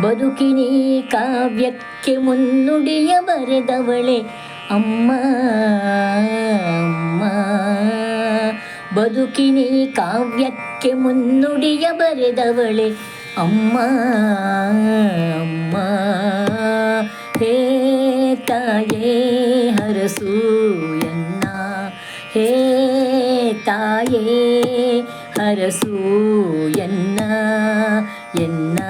ಬದುಕಿನಿ ಕಾವ್ಯಕ್ಕೆ ಮುನ್ನುಡಿಯ ಬರೆದವಳೆ. ಅಮ್ಮ ಅಮ್ಮ. ಬದುಕಿನಿ ಕಾವ್ಯಕ್ಕೆ ಮುನ್ನುಡಿಯ ಬರೆದವಳೆ. ಅಮ್ಮ ಅಮ್ಮ. ಹೇ ತಾಯೇ ಹರಸು ಎನ್ನ. ಹೇ ತಾಯೇ ಹರಸು ಎನ್ನ. ಎನ್ನ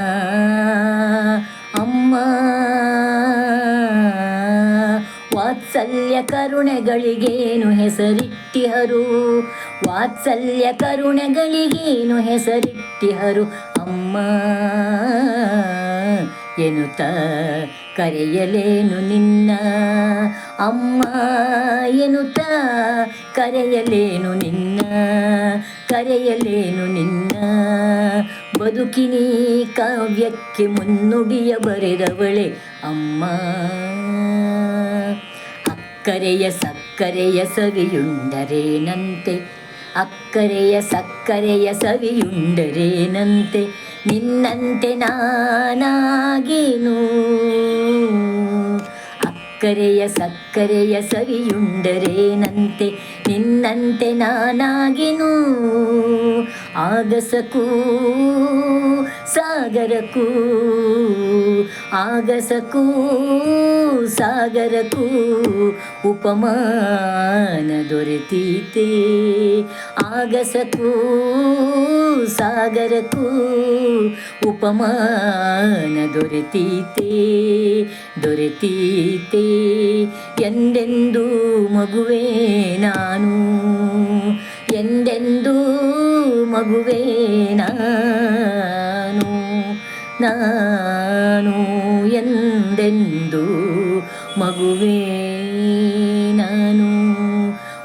ಅಮ್ಮ. ವಾತ್ಸಲ್ಯ ಕರುಣೆಗಳಿಗೇನು ಹೆಸರಿಟ್ಟಿಹರು? ವಾತ್ಸಲ್ಯ ಕರುಣೆಗಳಿಗೇನು ಹೆಸರಿಟ್ಟಿಹರು ಅಮ್ಮ? ಎನ್ನುತ್ತ ಕರೆಯಲೇನು ನಿನ್ನ ಅಮ್ಮ? ಎನ್ನುತ್ತ ಕರೆಯಲೇನು ನಿನ್ನ? ಕರೆಯಲೇನು ನಿನ್ನ? ಬದುಕಿನಿ ಕಾವ್ಯಕ್ಕೆ ಮುನ್ನುಡಿಯ ಬರೆದವಳೆ ಅಮ್ಮ. ಅಕ್ಕರೆಯ ಸಕ್ಕರೆಯ ಸವಿಯುಂಡರೇನಂತೆ ಅಕ್ಕರೆಯ ಸಕ್ಕರೆಯ ಸವಿಯುಂಡರೇನಂತೆ ನಿನ್ನಂತೆ ನಾನಾಗೇನು? ಅಕ್ಕರೆಯ ಸಕ್ಕರೆಯ ಸವಿಯುಂಡರೇನಂತೆ ನಿನ್ನಂತೆ ನಾನಾಗಿನು? ಆಗಸಕ್ಕೂ, ಸಾಗರಕ್ಕೂ ಆಗಸಕೂ ಸಾಗರಕ್ಕೂ ಉಪಮಾನ ದೊರೆತೀತೆ ಆಗಸಕೂ ಸಾಗರಕ್ಕೂ ಉಪಮಾನ ದೊರೆತೀತೆ ದೊರೆತೀತೆ ಎಂದೆಂದೂ ಮಗುವೇ ನಾನು, ಎಂದೆಂದೂ ಮಗುವೇ ನಾನು ನಾನು ಎಂದೆಂದು ಮಗುವೇ ನಾನು.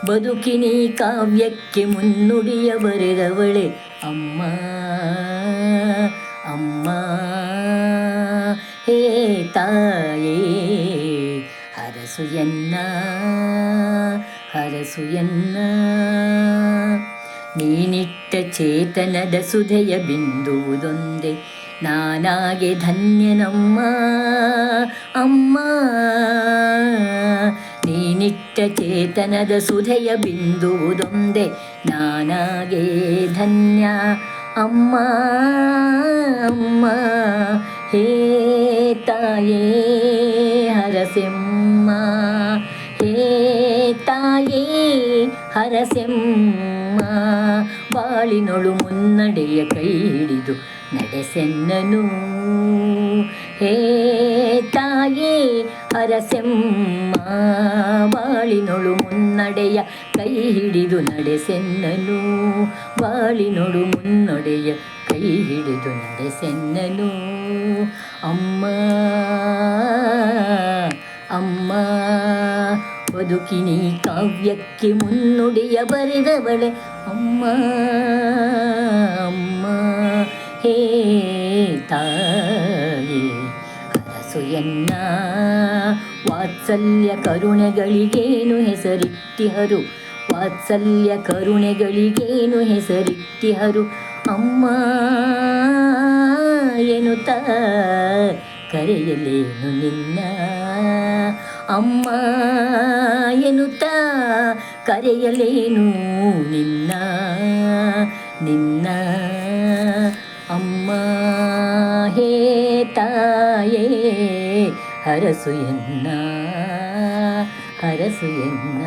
ಬದುಕಿನಿ ಕಾವ್ಯಕ್ಕೆ ಮುನ್ನುಡಿಯ ಬರೆದವಳೆ ಅಮ್ಮ ಅಮ್ಮ. ಹೇ ತಾಯೇ, ಹರಸು ಎನ್ನ ಹರಸು ಎನ್ನ. ನೀನಿಟ್ಟ ಚೇತನದ ಸುಧೆಯ ಬಿಂದುವುದೊಂದೇ ನಾನಾಗೆ ಧನ್ಯನಮ್ಮ ಅಮ್ಮ ನೀನಿಟ್ಟ ಚೇತನದ ಸುಧೆಯ ಬಿಂದುವುದೊಂದೇ ನಾನಾಗೆ ಧನ್ಯ ಅಮ್ಮ ಅಮ್ಮ ಹೇ ತಾಯೇ ಹರಸೆಮ್ಮ ಹೇ ತಾಯೇ ಹರಸೆಮ್ಮ. ಬಾಳಿನೊಳು ಮುನ್ನಡೆಯ ಕೈ ಹಿಡಿದು ನಡೆಸೆನ್ನನು. ಹೇ ತಾಯಿ ಹರಸೆಮ್ಮ. ಬಾಳಿನೊಳು ಮುನ್ನಡೆಯ ಕೈ ಹಿಡಿದು ನಡೆಸೆನ್ನನು. ಬಾಳಿನೊಳು ಮುನ್ನಡೆಯ ಕೈ ಹಿಡಿದು ನಡೆಸೆನ್ನನು. ಅಮ್ಮ ಅಮ್ಮ. ಬದುಕಿನಿ ಕಾವ್ಯಕ್ಕೆ ಮುನ್ನುಡಿಯ ಬರೆದವಳೆ. ಅಮ್ಮ ಅಮ್ಮ, ಹೇ ತಾಯಿ ಹರಸು ಎನ್ನ ವಾತ್ಸಲ್ಯ ಕರುಣೆಗಳಿಗೇನು ಹೆಸರಿಟ್ಟಿಹರು? ವಾತ್ಸಲ್ಯ ಕರುಣೆಗಳಿಗೇನು ಹೆಸರಿಟ್ಟಿಹರು? ಅಮ್ಮ ಎನ್ನುತ್ತ ಕರೆಯಲೇನು ನಿನ್ನ ಅಮ್ಮ ಎನ್ನುತ್ತ ಕರೆಯಲೇನು ನಿನ್ನ ನಿನ್ನ ಅಮ್ಮ ಹೇ ತಾಯೇ ಹರಸು ಎನ್ನ ಹರಸು ಎನ್ನ